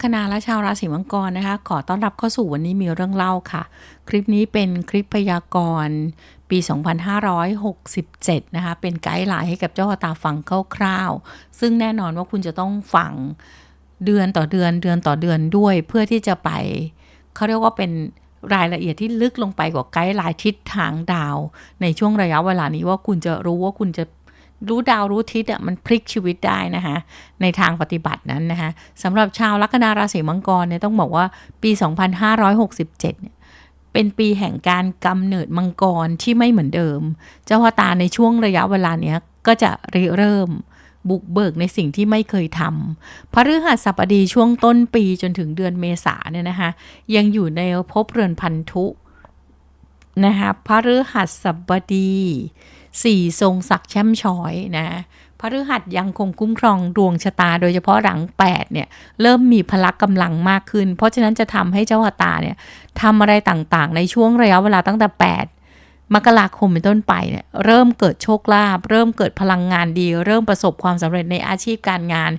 ดีค่ะชาวลัคนาและชาวราศีมังกรนะคะ ขอต้อนรับเข้าสู่วันนี้มีเรื่องเล่าค่ะ คลิปนี้เป็นคลิปพยากรณ์ปี 2567 นะคะ เป็นไกด์ไลน์ให้กับเจ้าตาฟังคร่าวๆ ซึ่งแน่นอนว่าคุณจะต้องฟังเดือนต่อเดือนเดือนต่อเดือนด้วย เพื่อที่จะไปเขาเรียกว่าเป็นรายละเอียดที่ลึกลงไปกว่าไกด์ไลน์ทิศทางดาว ในช่วงระยะเวลานี้ว่าคุณจะรู้ว่าคุณจะ รู้ดาวรู้ทิศอะมันพลิกชีวิตได้นะคะในทางปฏิบัตินั้นนะคะสำหรับชาวลัคนาราศีมังกรเนี่ยต้องบอกว่าปี 2567เนี่ยเป็นปีแห่งการกำเนิดมังกรที่ไม่เหมือนเดิม เจ้าชะตาในช่วงระยะเวลาเนี้ยก็จะริเริ่มบุกเบิกในสิ่งที่ไม่เคยทำพระฤหัสบดีช่วงต้นปีจนถึงเดือนเมษาเนี่ยนะคะยังอยู่ในภพเรือนพันธุนะคะพระฤหัสบดี สี่ทรงศักดิ์แช่มช้อยนะพระฤหัสยังคงคุ้มครองดวงชะตา โดยเฉพาะหลัง8เนี่ยเริ่มมีพละกำลังมากขึ้น เพราะฉะนั้นจะทำให้เจ้าชะตาเนี่ยทำอะไรต่างๆ ในช่วงระยะเวลาตั้งแต่ 8 มกราคมเป็นต้นไปเนี่ยเริ่มเกิดโชคลาภเริ่มเกิดพลังงานดี เริ่มประสบความสำเร็จในอาชีพการงาน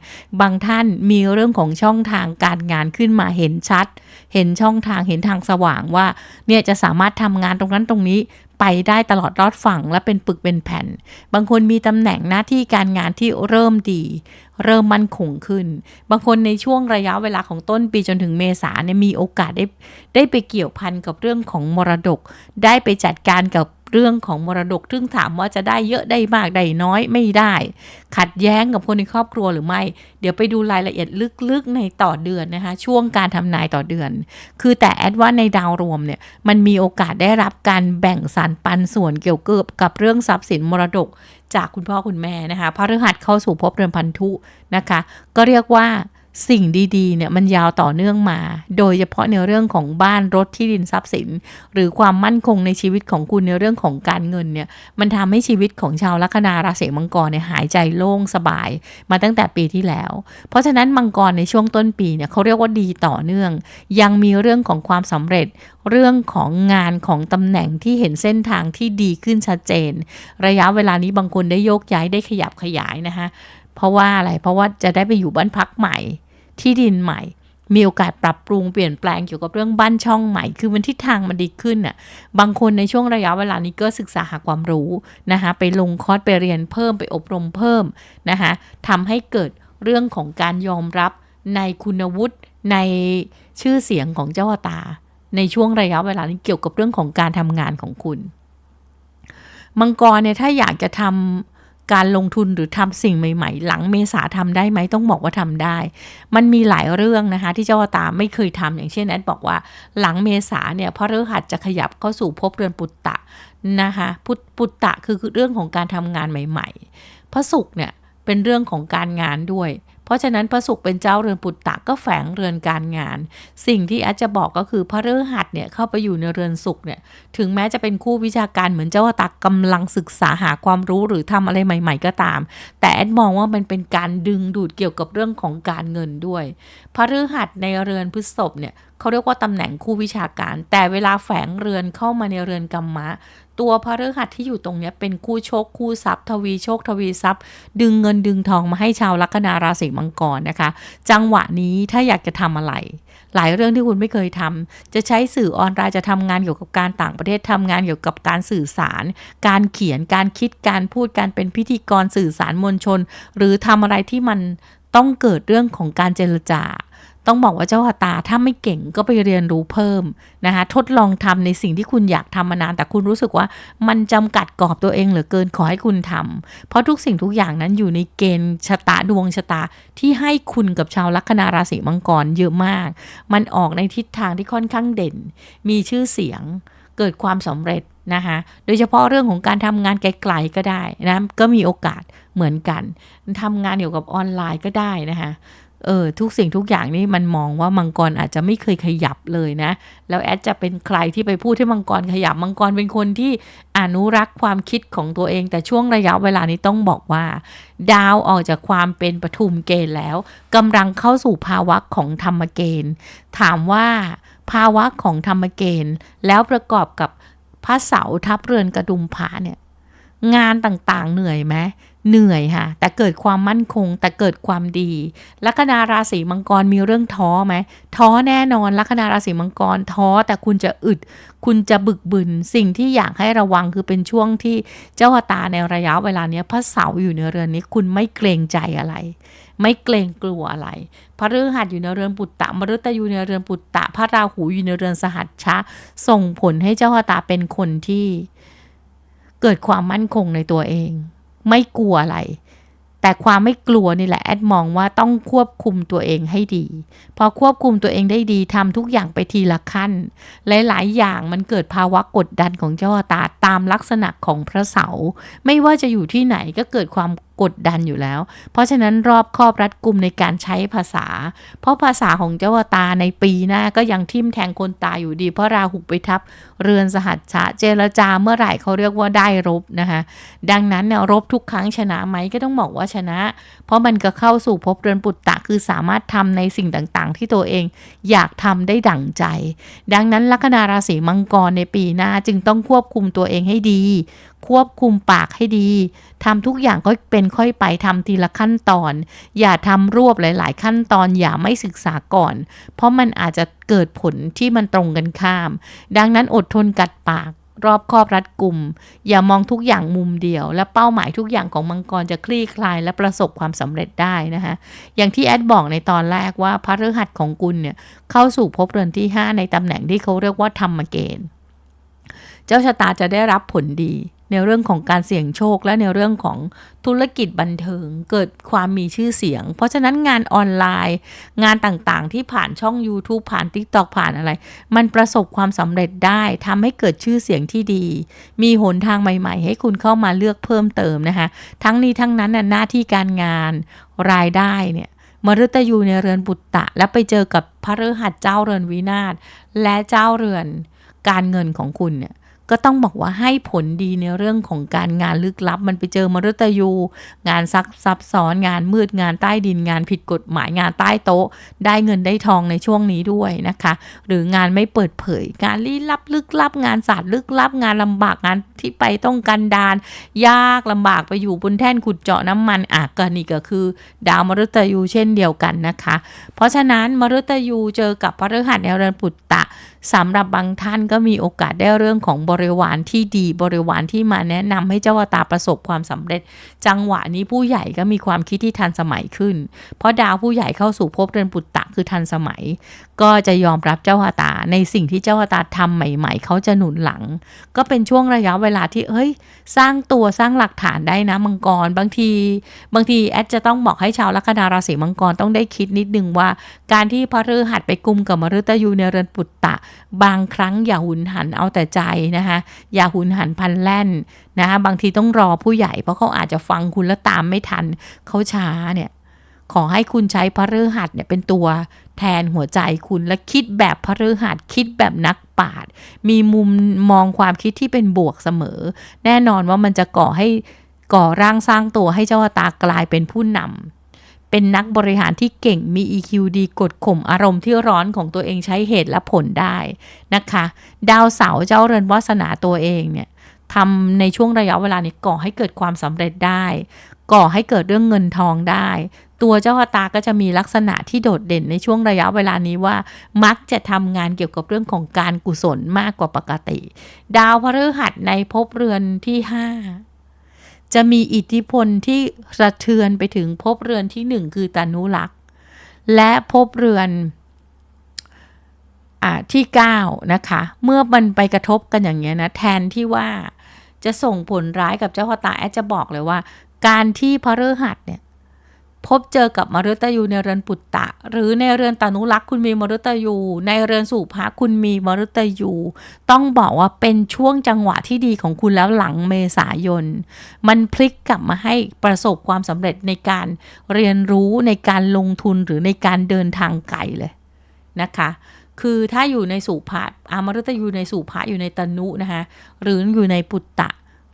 บางท่านมีเรื่องของช่องทางการงานขึ้นมาเห็นชัด เห็นช่องทางเห็นทางสว่างว่าเนี่ยจะสามารถทำงานตรงนั้นตรงนี้ ไปได้ตลอดรอดฝั่งและเป็นปึกเป็นแผ่น บางคนมีตำแหน่งหน้าที่การงานที่เริ่มดี เริ่มมั่นคงขึ้น บางคนในช่วงระยะเวลาของต้นปีจนถึงเมษาเนี่ยมีโอกาสได้ได้ไปเกี่ยวพันกับเรื่องของมรดก ได้ไปจัดการกับ เรื่องของมรดกซึ่งถามว่าจะได้เยอะได้มากได้น้อยไม่ได้ ขัดแย้งกับคนในครอบครัวหรือไม่ เดี๋ยวไปดูรายละเอียดลึกๆในต่อเดือนนะคะ ช่วงการทำนายต่อเดือน คือแต่แอดว่าในดาวรวมเนี่ยมันมีโอกาสได้รับการแบ่งสรรปันส่วนเกี่ยวกับกับเรื่องทรัพย์สินมรดกจากคุณพ่อคุณแม่นะคะพระฤหัสเข้าสู่ภพเรือนพันธุนะคะ ก็เรียกว่า สิ่งดีๆเนี่ยมันยาวต่อเนื่องมา โดยเฉพาะในเรื่องของบ้านรถที่ดินทรัพย์สิน หรือความมั่นคงในชีวิตของคุณในเรื่องของการเงินเนี่ยมันทำให้ชีวิตของชาวลัคนาราศีมังกรเนี่ยหายใจโล่งสบาย มาตั้งแต่ปีที่แล้ว เพราะฉะนั้นมังกรในช่วงต้นปีเนี่ยเขาเรียกว่าดีต่อเนื่อง ยังมีเรื่องของความสำเร็จ เรื่องของงานของตำแหน่งที่เห็นเส้นทางที่ดีขึ้นชัดเจน ระยะเวลานี้บางคนได้โยกย้ายได้ขยับขยายนะคะ เพราะว่าอะไรเพราะว่าจะได้ไปอยู่บ้านพักใหม่ ที่ดินใหม่ มีโอกาสปรับปรุงเปลี่ยนแปลงเกี่ยวกับเรื่องบ้านช่องใหม่ คือมันทิศทางมันดีขึ้นน่ะบางคนในช่วงระยะเวลานี้ก็ศึกษาหาความรู้นะคะไปลงคอร์สไปเรียนเพิ่มไปอบรมเพิ่มนะคะทำให้เกิดเรื่องของการยอมรับในคุณวุฒิในชื่อเสียงของเจ้าตา ในช่วงระยะเวลานี้เกี่ยวกับเรื่องของการทำงานของคุณ มังกรเนี่ยถ้าอยากจะทำ การลงทุนหรือทำสิ่งใหม่ ๆ หลังเมษาทำได้ไหมต้องบอกว่าทำได้ มันมีหลายเรื่องนะคะ ที่เจ้าตาไม่เคยทำอย่างเช่นแอดบอกว่า หลังเมษาเนี่ยพระฤหัสจะขยับเข้าสู่ภพเรือนปุตตะนะคะพุปุตตะคือเรื่องของการทำงานใหม่ ๆ พระศุกร์เนี่ยเป็นเรื่องของการงานด้วย ราะฉะนั้นพระศุกร์เป็นเจ้าเรือนปุตตะก็แฝงเรือนการงาน สิ่งที่อาจจะบอกก็คือพระฤหัสเนี่ยเข้าไปอยู่ในเรือนศุกร์เนี่ยถึงแม้จะเป็นคู่วิชาการเหมือนเจ้าตากำลังศึกษาหาความรู้หรือทำอะไรใหม่ ๆ ก็ตาม แต่แอดมองว่ามันเป็นการดึงดูดเกี่ยวกับเรื่องของการเงินด้วย พระฤหัสในเรือนพฤษภเนี่ยเขาเรียกว่าตำแหน่งคู่วิชาการ แต่เวลาแฝงเรือนเข้ามาในเรือนกรรมะ ตัวพระฤหัสที่อยู่ตรงนี้เป็นคู่โชคคู่ทรัพย์ ทวีโชคทวีทรัพย์ ดึงเงินดึงทองมาให้ชาวลัคนาราศีมังกรนะคะ จังหวะนี้ถ้าอยากจะทำอะไร หลายเรื่องที่คุณไม่เคยทำจะใช้สื่อออนไลน์จะทำงานเกี่ยวกับการต่างประเทศทำงานเกี่ยวกับการสื่อสาร การเขียนการคิดการพูดการเป็นพิธีกรสื่อสารมวลชน หรือทำอะไรที่มันต้องเกิดเรื่องของการเจรจา ต้องบอกว่าเจ้าตาถ้าไม่เก่งก็ไปเรียนรู้เพิ่มนะคะทดลองทำในสิ่งที่คุณอยากทำมานาน แต่คุณรู้สึกว่ามันจำกัดกรอบตัวเองเหลือเกินขอให้คุณทำเพราะทุกสิ่งทุกอย่างนั้นอยู่ในเกณฑ์ชะตาดวงชะตาที่ให้คุณกับชาวลัคนาราศีมังกรเยอะมาก มันออกในทิศทางที่ค่อนข้างเด่น มีชื่อเสียงเกิดความสำเร็จนะคะโดยเฉพาะเรื่องของการทำงานไกลๆก็ได้นะก็มีโอกาสเหมือนกันทำงานเกี่ยวกับออนไลน์ก็ได้นะคะ เออทุกสิ่งทุกอย่างนี่มันมองว่ามังกรอาจจะไม่เคยขยับเลยนะ แล้วแอดจะเป็นใครที่ไปพูดให้มังกรขยับมังกรเป็นคนที่อนุรักษ์ความคิดของตัวเอง แต่ช่วงระยะเวลานี้ต้องบอกว่า ดาวออกจากความเป็นปฐุมเกณฑ์แล้วกำลังเข้าสู่ภาวะของธรรมเกณฑ์ ถามว่าภาวะของธรรมเกณฑ์ แล้วประกอบกับพระเสาทับเรือนกระดุมผาเนี่ยงานต่างๆเหนื่อยไหม เหนื่อยค่ะ แต่เกิดความมั่นคง แต่เกิดความดีลัคนาราศีมังกรมีเรื่องท้อไหมท้อแน่นอนลัคนาราศีมังกรท้อแต่คุณจะอึด คุณจะบึกบึนสิ่งที่อยากให้ระวังคือเป็นช่วงที่เจ้าตาในระยะเวลาเนี้ยพระเสาร์อยู่ในเรือนนี้คุณไม่เกรงใจอะไร ไม่เกรงกลัวอะไรพระฤหัสอยู่ในเรือนปุตตะมฤตยูในเรือนปุตตะ พระราหูอยู่ในเรือนสหัชชะ ส่งผลให้เจ้าตาเป็นคนที่ เกิดความมั่นคงในตัวเอง ไม่กลัวอะไร แต่ความไม่กลัวนี่แหละแอดมองว่าต้องควบคุมตัวเองให้ดี พอควบคุมตัวเองได้ดีทำทุกอย่างไปทีละขั้น หลายๆ อย่างมันเกิดภาวะกดดันของเจ้าตาตามลักษณะของพระเสา ไม่ว่าจะอยู่ที่ไหนก็เกิดความ กดดันอยู่แล้ว เพราะฉะนั้นรอบครอบรัดกุมในการใช้ภาษา เพราะภาษาของเจ้าตาในปีหน้าก็ยังทิ่มแทงคนตาอยู่ดี เพราะราหุไปทับเรือนสหัสชะเจรจาเมื่อไหร่เขาเรียกว่าได้รบนะคะ ดังนั้นเนี่ยรบทุกครั้งชนะไหมก็ต้องบอกว่าชนะ เพราะมันก็เข้าสู่ภพเรือนปุตตะคือสามารถทำในสิ่งต่างๆ ที่ตัวเองอยากทำได้ดั่งใจ ดังนั้นลัคนาราศีมังกรในปีหน้าจึงต้องควบคุมตัวเองให้ดี ควบคุมปากให้ดีทำทุกอย่างก็เป็นค่อยไปทำทีละขั้นตอน อย่าทำรวบหลาย ๆ ขั้นตอนอย่าไม่ศึกษาก่อน เพราะมันอาจจะเกิดผลที่มันตรงกันข้าม ดังนั้นอดทนกัดปากรอบครอบรัดกลุ่ม อย่ามองทุกอย่างมุมเดียว และเป้าหมายทุกอย่างของมังกรจะคลี่คลายและประสบความสำเร็จได้นะคะอย่างที่แอดบอกในตอนแรกว่าพระฤหัสของคุณเนี่ยเข้าสู่ภพเรือนที่ 5 ในตำแหน่งที่เขาเรียกว่าธรรมเกณฑ์ เจ้าชะตาจะได้รับผลดี ในเรื่องของการเสี่ยงโชคและในเรื่องของธุรกิจบันเทิงเกิดความมีชื่อเสียง เพราะฉะนั้นงานออนไลน์ งานต่างๆ ที่ผ่านช่อง YouTube ผ่าน TikTok ผ่านอะไร มันประสบความสำเร็จได้ทำให้เกิดชื่อเสียงที่ดี มีหนทางใหม่ๆ ให้คุณเข้ามาเลือกเพิ่มเติมนะคะ ทั้งนี้ทั้งนั้นน่ะหน้าที่การงานรายได้เนี่ยมฤตยูในเรือนบุตตะ แล้วไปเจอกับพระฤหัสเจ้าเรือนวินาศและเจ้าเรือนการเงินของคุณเนี่ย ก็ต้องบอกว่าให้ผลดีในเรื่องของการงานลึกลับ มันไปเจอมฤตยู งานซักซับซ้อนงานมืดงานใต้ดินงานผิดกฎหมายงานใต้โต๊ะ ได้เงินได้ทองในช่วงนี้ด้วยนะคะ หรืองานไม่เปิดเผย งานลี้ลับลึกลับ งานศาสตร์ลึกลับ งานลำบากงานที่ไปต้องกันดานยากลำบากไปอยู่บนแท่นขุดเจาะน้ำมันอะก็นี่ก็คือ ดาวมฤตยูเช่นเดียวกันนะคะ เพราะฉะนั้นมฤตยูเจอกับพฤหัสในเรือนปุตตะ สำหรับบางท่านก็มีโอกาสได้เรื่องของบริวารที่ดีบริวารที่มาแนะนำให้เจ้าตาประสบความสำเร็จ จังหวะนี้ผู้ใหญ่ก็มีความคิดที่ทันสมัยขึ้น เพราะดาวผู้ใหญ่เข้าสู่ภพเรือนปุตตะคือทันสมัย ก็จะยอมรับเจ้าตาในสิ่งที่เจ้าตาทำใหม่ ๆ เขาจะหนุนหลัง ก็เป็นช่วงระยะเวลาที่เฮ้ย สร้างตัวสร้างหลักฐานได้นะมังกรบางที บางทีแอดจะต้องบอกให้ชาวลัคนาราศีมังกรต้องได้คิดนิดนึงว่า การที่พระฤหัสไปกุมกับมฤตยูในเรือนปุตตะบางครั้งอย่าหุนหันเอาแต่ใจนะคะอย่าหุนหันพันแล่นนะคะบางทีต้องรอผู้ใหญ่เพราะเขาอาจจะฟังคุณแล้วตามไม่ทันเขาช้าเนี่ยขอให้คุณใช้พระฤหัสเนี่ยเป็นตัวแทนหัวใจคุณและคิดแบบพระฤหัสคิดแบบนักปราชญ์มีมุมมองความคิดที่เป็นบวกเสมอ แน่นอนว่ามันจะก่อให้ก่อร่างสร้างตัวให้เจ้าตากลายเป็นผู้นำ เป็นนักบริหารที่เก่งมี EQ ดีกดข่มอารมณ์ที่ร้อนของตัวเองใช้เหตุและผลได้นะคะ ดาวเสาเจ้าเรือนวาสนาตัวเองเนี่ยทำในช่วงระยะเวลานี้ก่อให้เกิดความสำเร็จได้ ก่อให้เกิดเรื่องเงินทองได้ ตัวเจ้าชะตาก็จะมีลักษณะที่โดดเด่นในช่วงระยะเวลานี้ว่า มักจะทำงานเกี่ยวกับเรื่องของการกุศลมากกว่าปกติ ดาวพฤหัสในภพเรือนที่ 5 จะมีอิทธิพลที่สะเทือนไปถึงภพเรือนที่หนึ่งคือตานุลักษ์และภพเรือนอ่าที่9นะคะ เมื่อมันไปกระทบกันอย่างเงี้ยนะแทนที่ว่าจะส่งผลร้ายกับเจ้าพ่อตาแอดจะบอกเลยว่า การที่พระฤหัสเนี่ย พบเจอกับมฤตยูในเรือนปุตตะ หรือในเรือนตานุรักษ์คุณมีมฤตยู ในเรือนสุภะคุณมีมฤตยู ต้องบอกว่าเป็นช่วงจังหวะที่ดีของคุณแล้วหลังเมษายน มันพลิกกลับมาให้ประสบความสำเร็จในการเรียนรู้ในการลงทุนหรือในการเดินทางไกลเลยนะคะคือถ้าอยู่ในสุภะอามฤตยูในสุภะอยู่ในตนุนะคะหรืออยู่ในปุตตะ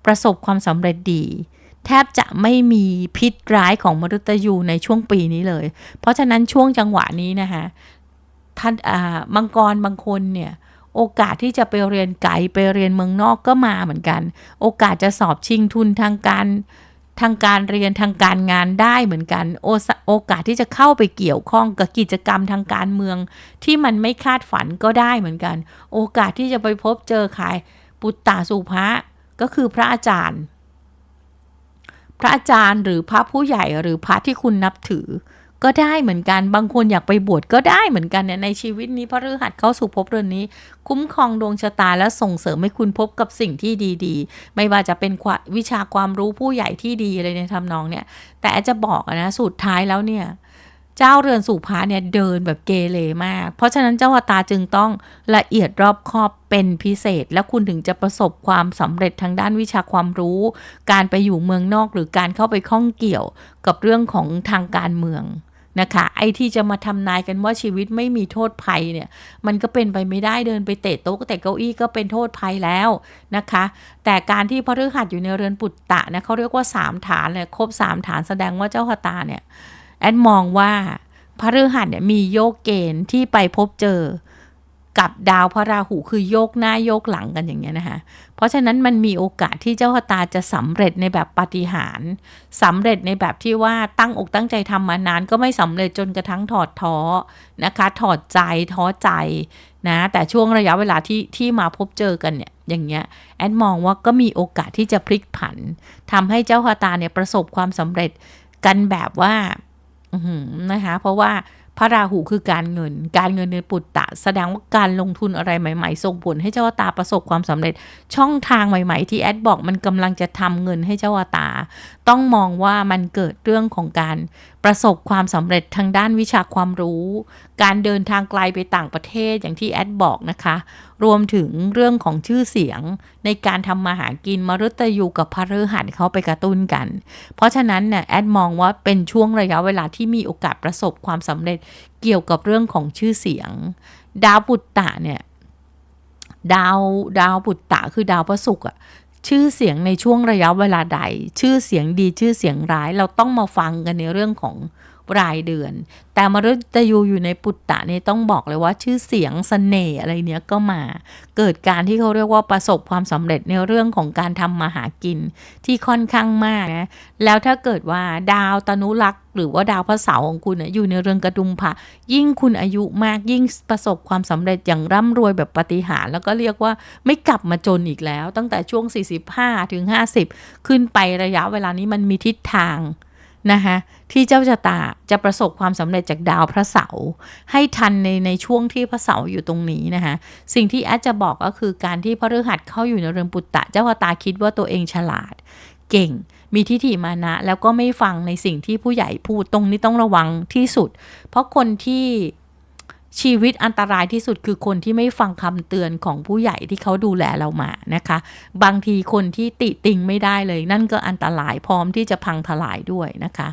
ประสบความสำเร็จดี แทบจะไม่มีพิษร้ายของมฤตยูในช่วงปีนี้เลย เพราะฉะนั้นช่วงจังหวะนี้นะคะท่านอ่ามังกรบางคนเนี่ยโอกาสที่จะไปเรียนไกลไปเรียนเมืองนอกก็มาเหมือนกัน โอกาสจะสอบชิงทุนทางการทางการเรียนทางการงานได้เหมือนกัน โอโอกาสที่จะเข้าไปเกี่ยวข้องกับกิจกรรมทางการเมือง ที่มันไม่คาดฝันก็ได้เหมือนกัน โอกาสที่จะไปพบเจอใครปุตตาสุภะก็คือพระอาจารย์ พระอาจารย์หรือพระผู้ใหญ่หรือพระที่คุณนับถือ ก็ได้เหมือนกันบางคนอยากไปบวชก็ได้เหมือนกันเนี่ยในชีวิตนี้พระฤหัสเข้าสู่ภพเรือนนี้ คุ้มครองดวงชะตาและส่งเสริมให้คุณพบกับสิ่งที่ดีๆ ไม่ว่าจะเป็นวิชาความรู้ผู้ใหญ่ที่ดีอะไรในทำนองเนี่ย แต่จะบอกนะสุดท้ายแล้วเนี่ย เจ้าเรือนสู่พาเนี่ยเดินแบบเกเรมาก เพราะฉะนั้นเจ้าตาจึงต้องละเอียดรอบคอบเป็นพิเศษ และคุณถึงจะประสบความสำเร็จทางด้านวิชาความรู้ การไปอยู่เมืองนอกหรือการเข้าไปข้องเกี่ยวกับเรื่องของทางการเมืองนะคะไอ้ที่จะมาทำนายกันว่าชีวิตไม่มีโทษภัยเนี่ยมันก็เป็นไปไม่ได้เดินไปเตะโต๊ะเตะเก้าอี้ก็เป็นโทษภัยแล้วนะคะ แต่การที่พระฤหัสอยู่ในเรือนปุตตะนะเขาเรียกว่า 3 ฐานเลยครบ 3 ฐานแสดงว่าเจ้าหตาเนี่ย แอนมองว่าพระฤหัสเนี่ยมีโยกเกณฑ์ที่ไปพบเจอกับดาวพระราหูคือโยกหน้าโยกหลังกันอย่างเงี้ยนะคะเพราะฉะนั้นมันมีโอกาสที่เจ้าตาจะสำเร็จในแบบปฏิหารสำเร็จในแบบที่ว่าตั้งอกตั้งใจทำมานานก็ไม่สำเร็จจนกระทั่งถอดท้อนะคะ ถอดใจท้อใจนะแต่ช่วงระยะเวลาที่ที่มาพบเจอกันเนี่ยอย่างเงี้ยแอดมองว่าก็มีโอกาสที่จะพลิกผันทำให้เจ้าตาเนี่ยประสบความสำเร็จกันแบบว่า นะคะเพราะว่าพระราหูคือการเงิน การเงินในปุตตะ แสดงว่าการลงทุนอะไรใหม่ ๆ ส่งผลให้เจ้าตาประสบความสำเร็จ ช่องทางใหม่ ๆ ที่แอดบอกมันกำลังจะทำเงินให้เจ้าตา ต้องมองว่ามันเกิดเรื่องของการประสบความสำเร็จทางด้านวิชาความรู้ การเดินทางไกลไปต่างประเทศอย่างที่แอดบอกนะคะ รวมถึงเรื่องของชื่อเสียงในการทำมาหากินมรุตยูกับพระฤหัสเขาไปกระตุ้นกัน เพราะฉะนั้นเนี่ยแอดมองว่าเป็นช่วงระยะเวลาที่มีโอกาสประสบความสำเร็จเกี่ยวกับเรื่องของชื่อเสียง ดาวปุตตะเนี่ยดาวดาวปุตตะคือดาวพระศุกร์อะชื่อเสียงในช่วงระยะเวลาใด ชื่อเสียงดีชื่อเสียงร้ายเราต้องมาฟังกันในเรื่องของ รายเดือน แต่มฤตยูอยู่ในปุตตะนี่ต้องบอกเลยว่าชื่อเสียงสเสน่ห์อะไรเนี้ยก็มา เกิดการที่เขาเรียกว่าประสบความสำเร็จในเรื่องของการทำมาหากินที่ค่อนข้างมากนะแล้วถ้าเกิดว่าดาวตนุรักษ์หรือว่าดาวพระเสาร์ของคุณอยู่ในเรือนกระดุมผะยิ่งคุณอายุมากยิ่งประสบความสำเร็จอย่างร่ำรวยแบบปฏิหารแล้วก็เรียกว่าไม่กลับมาจนอีกแล้ว ตั้งแต่ช่วง 45ถึง50 ขึ้นไประยะเวลานี้มันมีทิศทางนะคะ ที่เจ้าชะตาจะประสบความสำเร็จจากดาวพระเสาร์ให้ทันในในช่วงที่พระเสาร์อยู่ตรงนี้นะคะ สิ่งที่แอดจะบอกก็คือการที่พระฤหัสเข้าอยู่ในเรือนปุตตะเจ้าชะตาคิดว่าตัวเองฉลาด เก่ง มีทิฏฐิมานะ แล้วก็ไม่ฟังในสิ่งที่ผู้ใหญ่พูดตรงนี้ต้องระวังที่สุด เพราะคนที่ ชีวิตอันตรายที่สุดคือคนที่ไม่ฟังคำเตือนของผู้ใหญ่ที่เขาดูแลเรามานะคะ บางทีคนที่ติติงไม่ได้เลย นั่นก็อันตรายพร้อมที่จะพังทลายด้วยนะคะ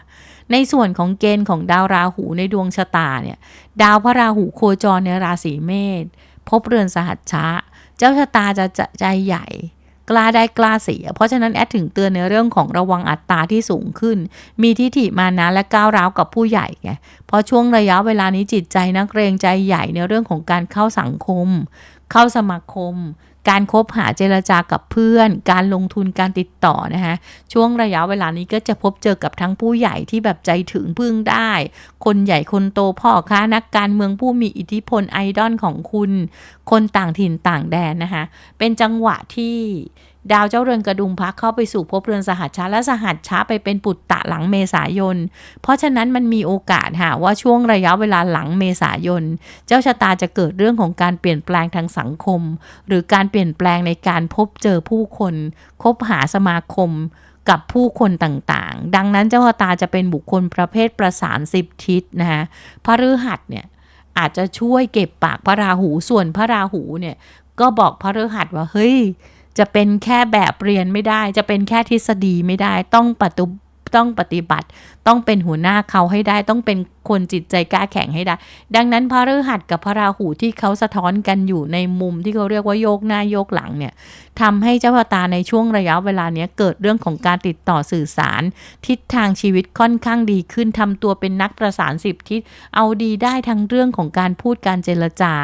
ในส่วนของเกณฑ์ของดาวราหูในดวงชะตาเนี่ย ดาวพระราหูโคจรในราศีเมษพบเรือนสหัชชะ เจ้าชะตาจะใจใหญ่ กล้าได้กล้าเสีย เพราะฉะนั้นแอดถึงเตือนในเรื่องของระวังอัตราที่สูงขึ้น มีทิฐิมานะและก้าวร้าวกับผู้ใหญ่ไงเพราะช่วงระยะเวลานี้จิตใจนักเรงใจใหญ่ในเรื่องของการเข้าสังคม เข้าสมาคม การคบหาเจรจากับเพื่อน การลงทุนการติดต่อนะคะช่วงระยะเวลานี้ก็จะพบเจอกับทั้งผู้ใหญ่ที่แบบใจถึงพึ่งได้ คนใหญ่คนโตพ่อค้านักการเมืองผู้มีอิทธิพลไอดอลของคุณ คนต่างถิ่นต่างแดนนะคะเป็นจังหวะที่ ดาวเจ้าเรือนกระดุมพักเข้าไปสู่ภพเรือนสหัชชาและสหัชชาไปเป็นปุตตะหลังเมษายน เพราะฉะนั้นมันมีโอกาสค่ะว่าช่วงระยะเวลาหลังเมษายน เจ้าชะตาจะเกิดเรื่องของการเปลี่ยนแปลงทางสังคม หรือการเปลี่ยนแปลงในการพบเจอผู้คนคบหาสมาคมกับผู้คนต่างๆ ดังนั้นเจ้าชะตาจะเป็นบุคคลประเภทประสานสิบทิศนะคะพระฤหัสเนี่ยอาจจะช่วยเก็บปากพระราหูส่วนพระราหูเนี่ยก็บอกพระฤหัสว่าเฮ้ย จะเป็นแค่แบบเรียนไม่ได้ จะเป็นแค่ทฤษฎีไม่ได้ ต้องปฏิต้องปฏิบัติ ต้องเป็นหัวหน้าเขาให้ได้ ต้องเป็นคนจิตใจกล้าแข็งให้ได้ ดังนั้นพระฤหัสกับพระราหูที่เขาสะท้อนกันอยู่ในมุมที่เขาเรียกว่าโยกหน้าโยกหลังเนี่ยทำให้เจ้าชะตาในช่วงระยะเวลาเนี้ยเกิดเรื่องของการติดต่อสื่อสาร ทิศทางชีวิตค่อนข้างดีขึ้นทำตัวเป็นนักประสานสิบทิศเอาดีได้ทั้งเรื่องของการพูดการเจรจา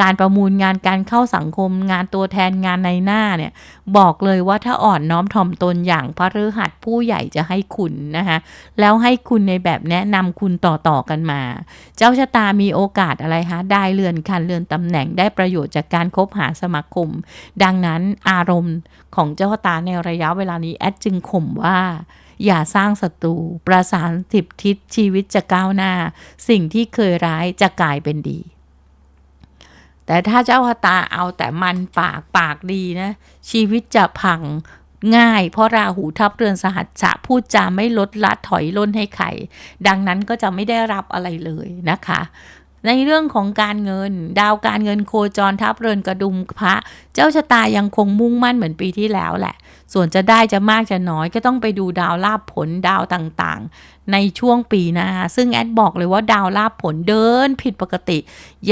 การประมูลงานการเข้าสังคม งานตัวแทนงานในหน้าเนี่ยบอกเลยว่าถ้าอ่อนน้อมถ่อมตนอย่างพระฤหัสผู้ใหญ่จะให้คุณนะคะแล้วให้คุณในแบบแนะนำคุณต่อๆกันมา เจ้าชะตามีโอกาสอะไรคะได้เลื่อนคันเลื่อนตำแหน่งได้ประโยชน์จากการคบหาสมาคม ดังนั้นอารมณ์ของเจ้าชะตาในระยะเวลานี้แอดจึงข่มว่าอย่าสร้างศัตรู ประสานสิบทิศชีวิตจะก้าวหน้า สิ่งที่เคยร้ายจะกลายเป็นดี แต่ถ้าเจ้าชะตาเอาแต่มันปากปากดีนะ ชีวิตจะพัง ง่าย เพราะราหูทับเรือนสหัสจะพูดจาไม่ลดละถอยล่นให้ใคร ดังนั้นก็จะไม่ได้รับอะไรเลยนะคะ ในเรื่องของการเงิน ดาวการเงินโคจรทับเรือนกระดุมพระ เจ้าชะตายังคงมุ่งมั่นเหมือนปีที่แล้วแหละ ส่วนจะได้จะมากจะน้อยก็ต้องไปดูดาวลาบผลดาวต่างๆ ในช่วงปีหน้าซึ่งแอดบอกเลยว่าดาวลาบผลเดินผิดปกติ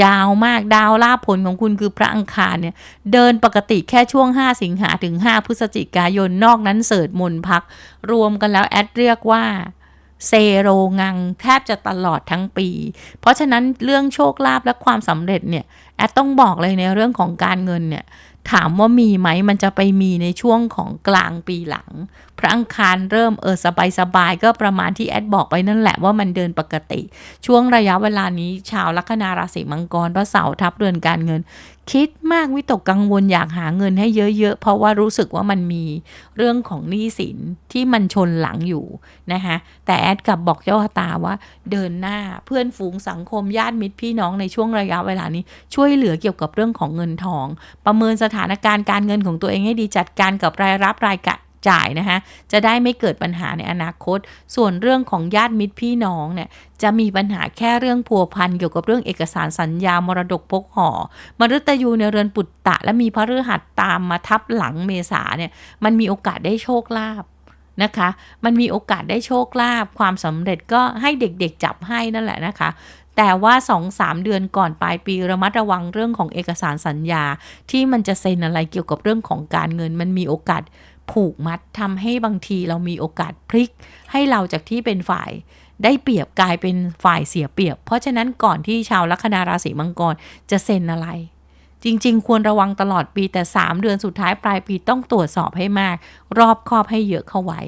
ยาวมากดาวลาบผลของคุณคือพระอังคารเนี่ยเดินปกติแค่ช่วง 5 สิงหาถึง 5 พฤศจิกายนนอกนั้นเสิร์ชมนพัก รวมกันแล้วแอดเรียกว่า เซโรงังแทบจะตลอดทั้งปี เพราะฉะนั้นเรื่องโชคลาภและความสำเร็จเนี่ยแอดต้องบอกเลยในเรื่องของการเงินเนี่ยถามว่ามีไหมมันจะไปมีในช่วงของกลางปีหลัง พระอังคารเริ่มเออสบายสบายก็ประมาณที่แอดบอกไปนั่นแหละว่ามันเดินปกติ ช่วงระยะเวลานี้ชาวลัคนาราศีมังกรพระเสาร์ทับเรือนการเงินคิดมากวิตกกังวลอยากหาเงินให้เยอะๆ เพราะว่ารู้สึกว่ามันมีเรื่องของหนี้สินที่มันชนหลังอยู่นะคะแต่แอดกลับบอกเจ้าตาว่าเดินหน้าเพื่อนฝูงสังคมญาติมิตรพี่น้องในช่วงระยะเวลานี้ช่วยเหลือเกี่ยวกับเรื่องของเงินทอง ประเมินสถานการณ์การเงินของตัวเองให้ดีจัดการกับรายรับรายกะ จ่ายนะคะจะได้ไม่เกิดปัญหาในอนาคต ส่วนเรื่องของญาติมิตรพี่น้องเนี่ยจะมีปัญหาแค่เรื่องพัวพันเกี่ยวกับเรื่องเอกสารสัญญามรดกพกห่อมฤตยูในเรือนปุตตะ และมีพระฤหัสตามมาทับหลังเมษาเนี่ยมันมีโอกาสได้โชคลาภนะคะ มันมีโอกาสได้โชคลาภความสำเร็จก็ให้เด็กๆจับให้นั่นแหละนะคะแต่ว่า 2-3 เดือนก่อนปลายปีระมัดระวังเรื่องของเอกสารสัญญา ที่มันจะเซ็นอะไรเกี่ยวกับเรื่องของการเงิน มันมีโอกาส ผูกมัดทำให้บางทีเรามีโอกาสพลิก ให้เราจากที่เป็นฝ่ายได้เปรียบกลายเป็นฝ่ายเสียเปรียบ เพราะฉะนั้นก่อนที่ชาวลัคนาราศีมังกรจะเซ็นอะไร จริง ๆ ควรระวังตลอดปีแต่ 3 เดือนสุดท้ายปลายปีต้องตรวจสอบให้มาก รอบคอบให้เยอะเข้าไว้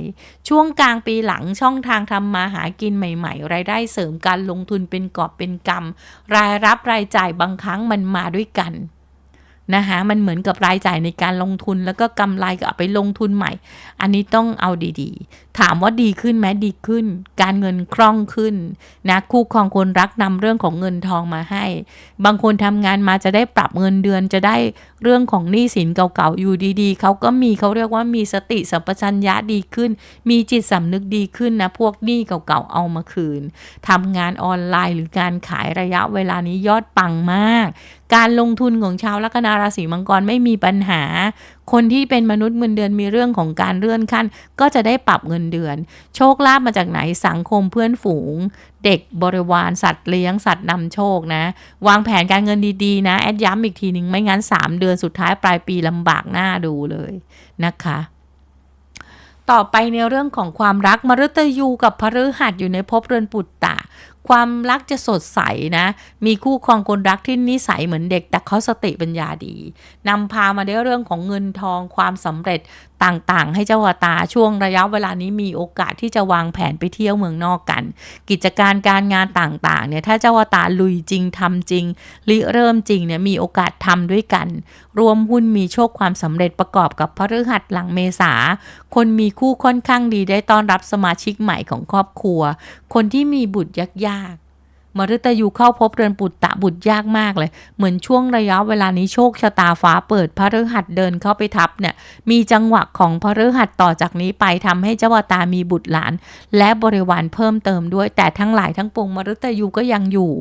ช่วงกลางปีหลังช่องทางทำมาหากินใหม่ๆ รายได้เสริมการลงทุนเป็นกอบเป็นกำรายรับรายจ่ายบางครั้งมันมาด้วยกัน นะคะมันเหมือนกับรายจ่ายในการลงทุนแล้วก็กำไรก็เอาไปลงทุนใหม่ อันนี้ต้องเอาดีๆ ถามว่าดีขึ้นไหมดีขึ้น การเงินคล่องขึ้นนะคู่ครองคนรักนำเรื่องของเงินทองมาให้ บางคนทำงานมาจะได้ปรับเงินเดือนจะได้เรื่องของหนี้สินเก่าๆอยู่ดีๆเขาก็มีเขาเรียกว่ามีสติสัมปชัญญะดีขึ้น มีจิตสำนึกดีขึ้นนะพวกหนี้เก่าๆเอามาคืนทำงานออนไลน์หรือการขายระยะเวลานี้ยอดปังมาก การลงทุนของชาวลัคนาราศีมังกรไม่มีปัญหา คนที่เป็นมนุษย์เงินเดือนมีเรื่องของการเลื่อนขั้น ก็จะได้ปรับเงินเดือน โชคลาภมาจากไหนสังคมเพื่อนฝูง เด็กบริวารสัตว์เลี้ยงสัตว์นำโชคนะ วางแผนการเงินดีๆนะ แอดย้ำอีกทีหนึ่งไม่งั้น 3 เดือนสุดท้ายปลายปีลำบากหน้าดูเลยนะคะต่อไปในเรื่องของความรักมฤตยูกับพฤหัสอยู่ในภพเรือนปุตตะ ความรักจะสดใสนะ มีคู่ครองคนรักที่นิสัยเหมือนเด็ก แต่เขาสติปัญญาดีนำพามาได้เรื่องของเงินทองความสำเร็จต่างๆ ให้เจ้าอตาช่วงระยะเวลานี้มีโอกาสที่จะวางแผนไปเที่ยวเมืองนอกกัน กิจการการงานต่างๆเนี่ยถ้าเจ้าอตาลุยจริงทำจริงริเริ่มจริงเนี่ยมีโอกาสทำด้วยกัน รวมหุ้นมีโชคความสำเร็จประกอบกับพฤหัสหลังเมษา คนมีคู่ค่อนข้างดีได้ต้อนรับสมาชิกใหม่ของครอบครัว คนที่มีบุตรยาก มฤตยูเข้าพบเรือนปุตตะบุตรยากมากเลย เหมือนช่วงระยะเวลานี้โชคชะตาฟ้าเปิดพระฤหัสเดินเข้าไปทับเนี่ยมีจังหวะของพระฤหัสต่อจากนี้ไปทำให้เจ้าวตามีบุตรหลาน และบริวารเพิ่มเติมด้วย แต่ทั้งหลายทั้งปวงมฤตยูก็ยังอยู่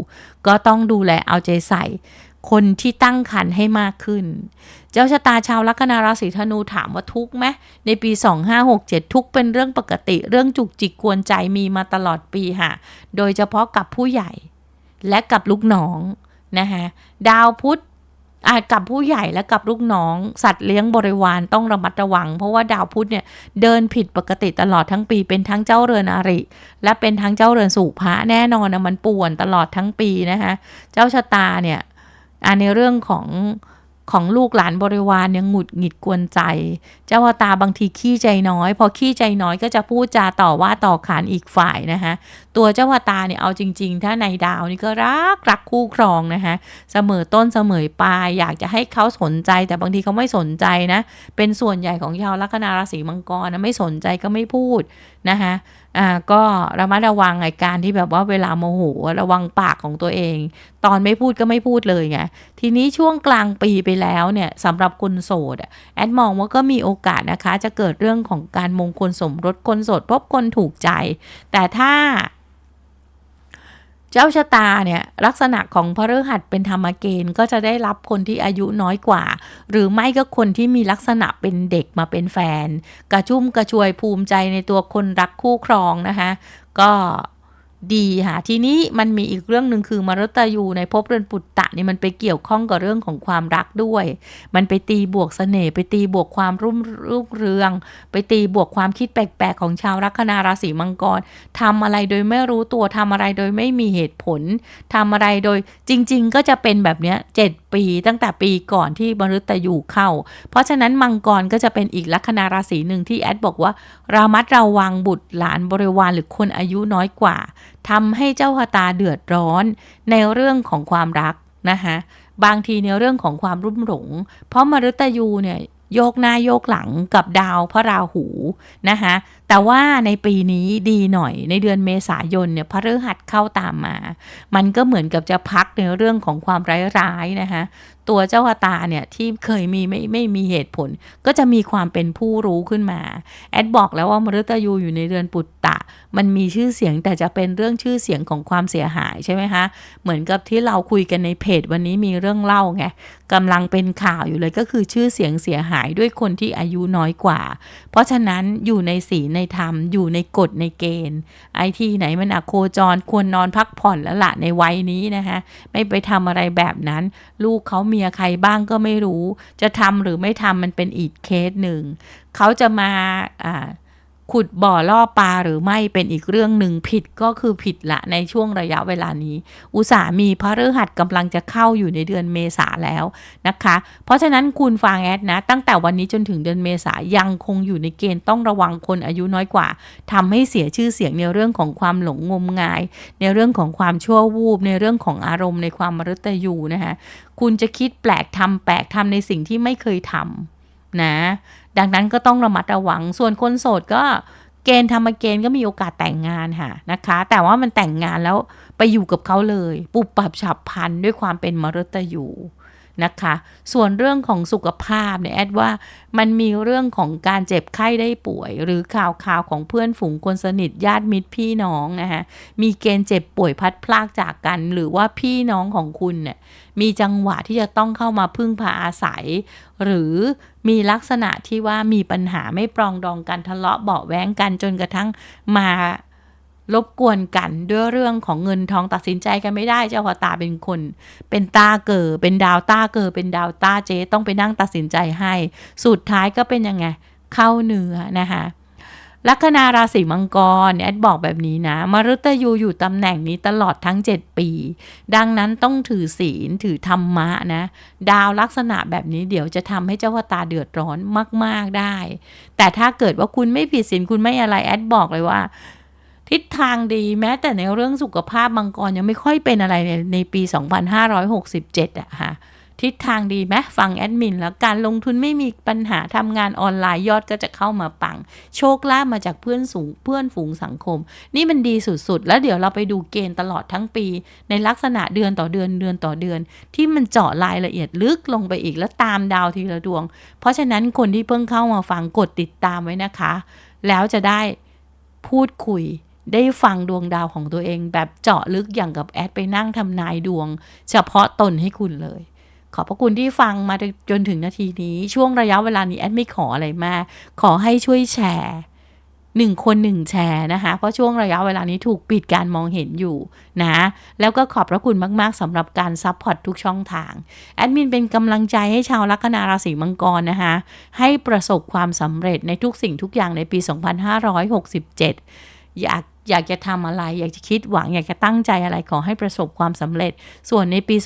ก็ต้องดูแลเอาใจใส่ คนที่ตั้งครรภ์ให้มากขึ้น เจ้าชะตาชาวลัคนาราศีธนูถามว่าทุกไหมในปี 2567 ทุกเป็นเรื่องปกติ เรื่องจุกจิกกวนใจมีมาตลอดปีค่ะ โดยเฉพาะกับผู้ใหญ่ และกับลูกน้องนะคะดาวพุธอาจกับผู้ใหญ่และกับลูกน้อง สัตว์เลี้ยงบริวารต้องระมัดระวัง เพราะว่าดาวพุธเนี่ยเดินผิดปกติตลอดทั้งปี เป็นทั้งเจ้าเรือนอริ และเป็นทั้งเจ้าเรือนสู่พระแน่นอนนะมันป่วนตลอดทั้งปีนะคะเจ้าชะตาเนี่ย อในเรื่องของของลูกหลานบริวารเนี่ยหงุดหงิดกวนใจ เจ้าวตาบางทีขี้ใจน้อย พอขี้ใจน้อยก็จะพูดจาต่อว่าต่อขานอีกฝ่ายนะคะตัวเจ้าวตาเนี่ยเอาจริง ๆ ถ้าในดาวนี่ก็รักรักคู่ครองนะคะเสมอต้นเสมอปลายอยากจะให้เขาสนใจ แต่บางทีเขาไม่สนใจนะเป็นส่วนใหญ่ของชาวลัคนาราศีมังกรนะไม่สนใจก็ไม่พูดนะคะ อ่าก็ระมัดระวังไอการที่แบบว่าเวลาโมโหระวังปากของตัวเอง ตอนไม่พูดก็ไม่พูดเลยไงทีนี้ช่วงกลางปีไปแล้วเนี่ยสำหรับคนโสดแอดมองว่าก็มีโอกาสนะคะ จะเกิดเรื่องของการมงคลสมรสคนโสดพบคนถูกใจ แต่ถ้า เจ้าชะตาเนี่ยลักษณะของพฤหัสเป็นธรรมเกณฑ์ก็จะได้รับคนที่อายุน้อยกว่า หรือไม่ก็คนที่มีลักษณะเป็นเด็กมาเป็นแฟน กระชุ่มกระชวยภูมิใจในตัวคนรักคู่ครองนะคะ ก็ ดีค่ะทีนี้มันมีอีกเรื่องหนึ่งคือมรตยูในภพเรือนปุตตะนี่มันไปเกี่ยวข้องกับเรื่องของความรักด้วย มันไปตีบวกเสน่ห์ไปตีบวกความรุ่มรุ่งเรือง ไปตีบวกความคิดแปลกๆของชาวลัคนาราศีมังกรทำอะไรโดยไม่รู้ตัวทำอะไรโดยไม่มีเหตุผลทำอะไรโดยจริง ๆ ก็จะเป็นแบบเนี้ยเจ็ด ปี ตั้งแต่ปีก่อนที่มฤตยูเข้า เพราะฉะนั้นมังกรก็จะเป็นอีกลัคนาราศีหนึ่งที่แอดบอกว่าระมัดระวังบุตรหลานบริวารหรือคนอายุน้อยกว่าทำให้เจ้าชะตาเดือดร้อนในเรื่องของความรักนะคะบางทีในเรื่องของความรุ่มหลง เพราะมฤตยูเนี่ย โยกหน้าโยกหลังกับดาวพระราหูนะคะแต่ว่าในปีนี้ดีหน่อยในเดือนเมษายนเนี่ยพระฤหัสเข้าตามมา มันก็เหมือนกับจะพักในเรื่องของความร้ายๆนะคะตัวเจ้าตาเนี่ยที่เคยมีไม่ไม่มีเหตุผล ก็จะมีความเป็นผู้รู้ขึ้นมา แอดบอกแล้วว่ามฤตยูอยู่ในเดือนปุตตะ มันมีชื่อเสียงแต่จะเป็นเรื่องชื่อเสียงของความเสียหายใช่ไหมคะ เหมือนกับที่เราคุยกันในเพจวันนี้มีเรื่องเล่าไงกำลังเป็นข่าวอยู่เลยก็คือชื่อเสียงเสียหายด้วยคนที่อายุน้อยกว่า เพราะฉะนั้นอยู่ในศีลในธรรมอยู่ในกฎในเกณฑ์ ไอที่ไหนมันอโคจรควรนอนพักผ่อนแล้วละในวัยนี้นะคะไม่ไปทำอะไรแบบนั้น ลูกเขาเมียใครบ้างก็ไม่รู้ จะทำหรือไม่ทำมันเป็นอีกเคสหนึ่ง เขาจะมาอ่า ขุดบ่อล่อปลาหรือไม่เป็นอีกเรื่องหนึ่งผิดก็คือผิดละในช่วงระยะเวลานี้ อุตสามีพระฤหัสกำลังจะเข้าอยู่ในเดือนเมษาแล้วนะคะ เพราะฉะนั้นคุณฟังแอดนะ ตั้งแต่วันนี้จนถึงเดือนเมษายังคงอยู่ในเกณฑ์ต้องระวังคนอายุน้อยกว่าทำให้เสียชื่อเสียงในเรื่องของความหลงงมงาย ในเรื่องของความชั่ววูบในเรื่องของอารมณ์ในความมฤตยูนะคะคุณจะคิดแปลกทำแปลกทำในสิ่งที่ไม่เคยทำนะ ดังนั้นก็ต้องระมัดระวัง ส่วนคนโสดก็เกณฑ์ทำมาเกณฑ์ก็มีโอกาสแต่งงานค่ะนะคะ แต่ว่ามันแต่งงานแล้วไปอยู่กับเขาเลย ปุบปับฉับพันด้วยความเป็นมรตยู นะคะ ส่วนเรื่องของสุขภาพเนี่ยแอดว่ามันมีเรื่องของการเจ็บไข้ได้ป่วย หรือข่าวข่าวของเพื่อนฝูงคนสนิทญาติมิตรพี่น้องนะคะมีเกณฑ์เจ็บป่วยพัดพลากจากกัน หรือว่าพี่น้องของคุณเนี่ยมีจังหวะที่จะต้องเข้ามาพึ่งพาอาศัย หรือมีลักษณะที่ว่ามีปัญหาไม่ปรองดองกันทะเลาะเบาแว้งกันจนกระทั่งมา รบกวนกันด้วยเรื่องของเงินทองตัดสินใจกันไม่ได้เจ้าพอตาเป็นคน เป็นตาเกิดเป็นดาวตาเกิดเป็นดาวตาเจต้องไปนั่งตัดสินใจให้ สุดท้ายก็เป็นยังไง เข้าเนื้อนะคะลัคนาราศีมังกรแอดบอกแบบนี้นะมฤตยูอยู่ตำแหน่งนี้ตลอดทั้ง 7 ปี ดังนั้นต้องถือศีลถือธรรมะนะ ดาวลักษณะแบบนี้เดี๋ยวจะทำให้เจ้าพตาเดือดร้อนมาก ๆได้ แต่ถ้าเกิดว่าคุณไม่ผิดศีลคุณไม่อะไรแอดบอกเลยว่า ทิศทางดีแม้แต่ในเรื่องสุขภาพมังกรยังไม่ค่อยเป็นอะไรในในปี 2567อะค่ะทิศทางดีไหมฟังแอดมินแล้วการลงทุนไม่มีปัญหาทำงานออนไลน์ยอดก็จะเข้ามาปัง โชคลาภมาจากเพื่อนสูงเพื่อนฝูงสังคม นี่มันดีสุดๆ แล้วเดี๋ยวเราไปดูเกณฑ์ตลอดทั้งปี ในลักษณะเดือนต่อเดือนเดือนต่อเดือน ที่มันเจาะรายละเอียดลึกลงไปอีกแล้วตามดาวทีละดวง เพราะฉะนั้นคนที่เพิ่งเข้ามาฟังกดติดตามไว้นะคะ แล้วจะได้พูดคุย ได้ฟังดวงดาวของตัวเอง แบบเจาะลึกอย่างกับแอดไปนั่งทำนายดวง เฉพาะตนให้คุณเลย ขอบพระคุณที่ฟังมาจนถึงนาทีนี้ ช่วงระยะเวลานี้แอดไม่ขออะไรมาก ขอให้ช่วยแชร์หนึ่งคนหนึ่งแชร์นะคะ เพราะช่วงระยะเวลานี้ถูกปิดการมองเห็นอยู่นะ แล้วก็ขอบพระคุณมาก ๆสำหรับการซัพพอร์ตทุกช่องทาง แอดมินเป็นกำลังใจให้ชาวลัคนาราศีมังกรนะคะ ให้ประสบความสำเร็จในทุกสิ่งทุกอย่างในปี 2567 อยาก อยากจะทำอะไร อยากจะคิดหวัง อยากจะตั้งใจอะไรขอให้ประสบความสำเร็จ ส่วนในปี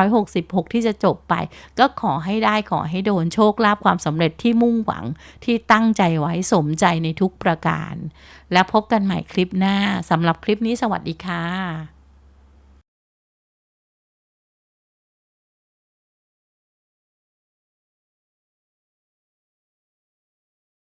2566 ที่จะจบไป ก็ขอให้ได้ขอให้โดนโชคลาภความสำเร็จที่มุ่งหวังที่ตั้งใจไว้สมใจในทุกประการ และพบกันใหม่คลิปหน้าสำหรับคลิปนี้สวัสดีค่ะ